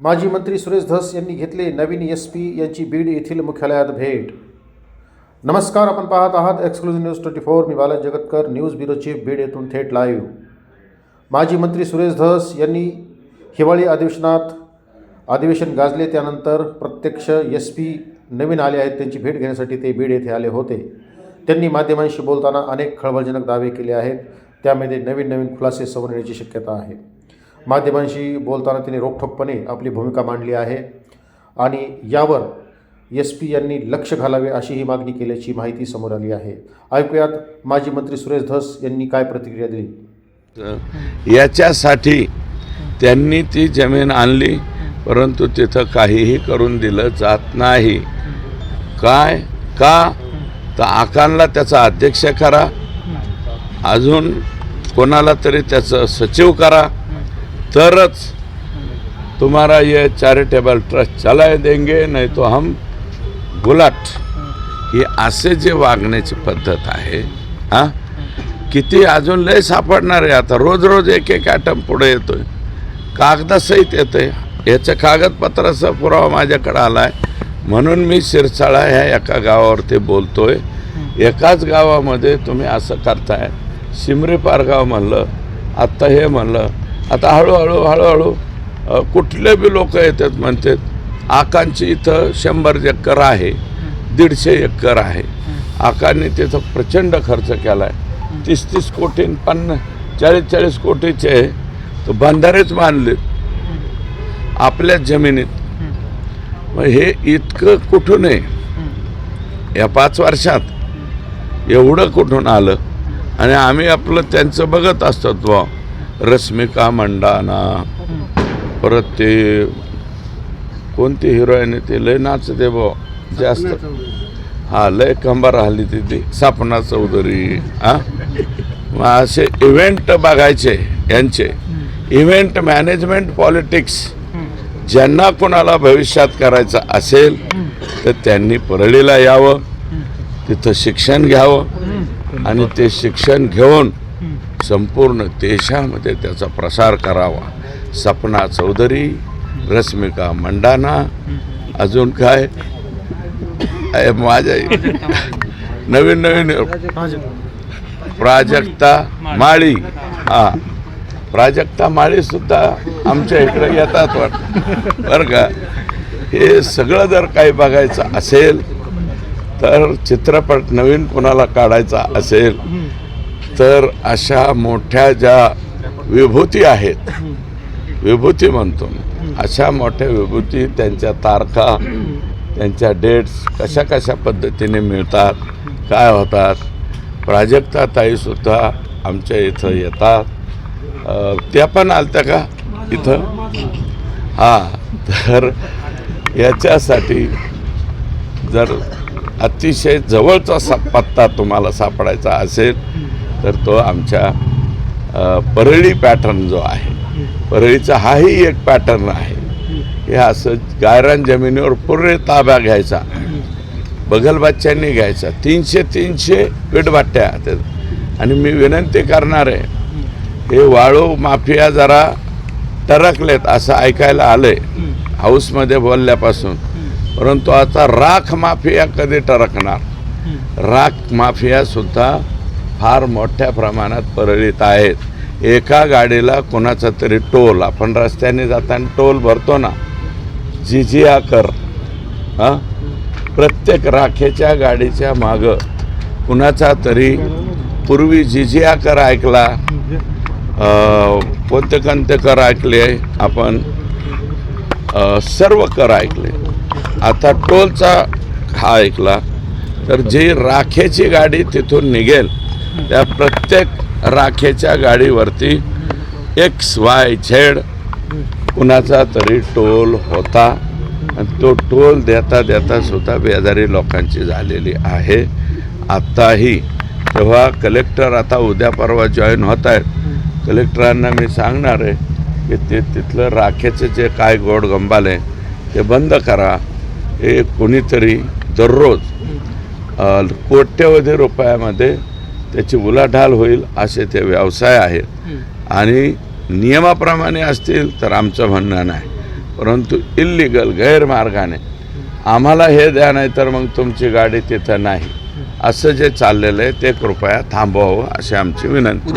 माजी मंत्री सुरेश धस यांनी घेतले नवीन एस पी यांची बीड येथील मुख्यालयात भेट. नमस्कार आपण पाहत आहात एक्सक्लुझिव्ह न्यूज ट्वेंटी फोर. मी Bala Jagatkar news bureau chief Beed येथून थेट लाईव्ह माजी मंत्री सुरेश धस यांनी हिवाळी अधिवेशनात अधिवेशन गाजले त्यानंतर प्रत्यक्ष एस पी नवीन आले आहेत त्यांची भेट घेण्यासाठी ते बीड येथे आले होते. त्यांनी माध्यमांशी बोलताना अनेक खळबळजनक दावे केले आहेत त्यामध्ये नवीन नवीन खुलासे समोर येण्याची शक्यता आहे. माध्यमांशी बोलताना त्यांनी रोखठोकपणे आपली भूमिका मांडली आहे. आणि यावर एस पी यांनी लक्ष घालावे अशी ही मागणी केल्याची माहिती समोर आली आहे. ऐकूयात माजी मंत्री सुरेश धस यांनी काय प्रतिक्रिया दिली? याच्यासाठी त्यांनी ती जमीन आणली परंतु तिथं काहीही करून दिलं जात नाही. काय? का? तर आकांना त्याचा अध्यक्ष करा. अजून कोणाला तरी त्याचं सचिव करा. तरच तुम्हारा ये चॅरिटेबल ट्रस्ट चलाय देंगे नाही तो हम गुलाट। ही असे जे वागण्याची पद्धत आहे हां? किती अजून लय सापडणार आहे आता? रोज रोज एक एक ॲटम पुढे येतोय. कागदासहित येतंय. याच्या कागदपत्राचा पुरावा माझ्याकडे आला आहे म्हणून मी शिरसाळा ह्या एका गावावरती बोलतोय. एकाच गावामध्ये तुम्ही असं करताय. शिमरी पारगाव म्हणलं आत्ता हे म्हणलं आता हळूहळू हळूहळू कुठले बी लोक येतात म्हणतात आकांची इथं शंभर एकर आहे दीडशे एकर आहे. आकांनी तिथं प्रचंड खर्च केला आहे तीस तीस कोटी पन्नास चाळीस चाळीस कोटीचे तो बंधारेच मानले आपल्याच जमिनीत. मग हे इतकं कुठून आहे? या पाच वर्षात एवढं कुठून आलं? आणि आम्ही आपलं त्यांचं बघत असतो बुवा रश्मिका मंडाना परत ते कोणती हिरोईन आहे ते? लय नाचते बुवा. जास्त. हा लय खंभा राहिली ती तिथे सापना चौधरी हा? मग असे इव्हेंट बघायचे यांचे. इव्हेंट मॅनेजमेंट पॉलिटिक्स ज्यांना कोणाला भविष्यात करायचं असेल तर त्यांनी परळीला यावं. तिथं शिक्षण घ्यावं. आणि ते शिक्षण घेऊन संपूर्ण देशामध्ये त्याचा प्रसार करावा. सपना चौधरी रश्मिका मंडाना अजून काय? माझ्या नवीन नवीन प्राजक्ता माळी. हा. प्राजक्ता माळी सुद्धा आमच्या इकडे येतात वाटतं. बरं का? हे सगळं जर काही बघायचं असेल तर चित्रपट नवीन कुणाला काढायचा असेल तर अशा मोठ्या ज्या विभूती आहेत विभूती म्हणतो अशा मोठ्या विभूती त्यांच्या तारखा त्यांच्या डेट्स कशा कशा पद्धतीने मिळतात काय होतात प्राजक्ता ताईसुद्धा आमच्या इथं येतात. त्या पण आलत्या का इथं? हां तर याच्यासाठी जर अतिशय जवळचा सा पत्ता तुम्हाला सापडायचा असेल तर तो आमच्या परळी पॅटर्न जो आहे परळीचा हाही एक पॅटर्न आहे. हे असं गायरान जमिनीवर पूर्ण ताब्या घ्यायचा. बगलबाच्यांनी घ्यायचा. तीनशे तीनशे विटभाट्या आणि मी विनंती करणार आहे हे वाळू माफिया जरा टरकलेत असं ऐकायला आलंय हाऊसमध्ये बोलल्यापासून. परंतु आता राख माफिया कधी टरकणार राख माफियासुद्धा फार मोठ्या प्रमाणात परळीत आहेत. एका गाडीला कोणाचा तरी टोल आपण रस्त्याने जाताना टोल भरतो ना. जिजिया कर हां? प्रत्येक राखेच्या गाडीच्या मागं कुणाचा तरी पूर्वी जिजिया कर ऐकला अ, कोणते कोणते कर ऐकले आपण सर्व कर ऐकले. आता टोलचा हा ऐकला. तर जी राखेची गाडी तिथून निघेल त्या प्रत्येक राखेच्या गाडीवरती एक्स वाय झेड कुणाचा तरी टोल होता. आणि तो टोल देता देता सुद्धा बेजारी लोकांची झालेली आहे. आत्ताही तेव्हा कलेक्टर आता उद्या परवा जॉईन होत आहेत. कलेक्टरांना मी सांगणार आहे की ते तिथलं राखेचं जे काय गोड गंबाल आहे ते बंद करा. हे कोणीतरी दररोज कोट्यवधी रुपयामध्ये त्याची उलाढाल होईल असे ते व्यवसाय आहेत. आणि नियमाप्रमाणे असतील तर आमचं म्हणणं नाही. परंतु इल्लिगल गैरमार्गाने आम्हाला हे द्या नाही तर मग तुमची गाडी तिथं नाही. असं जे चाललेलं आहे ते कृपया थांबवावं अशी आमची विनंती.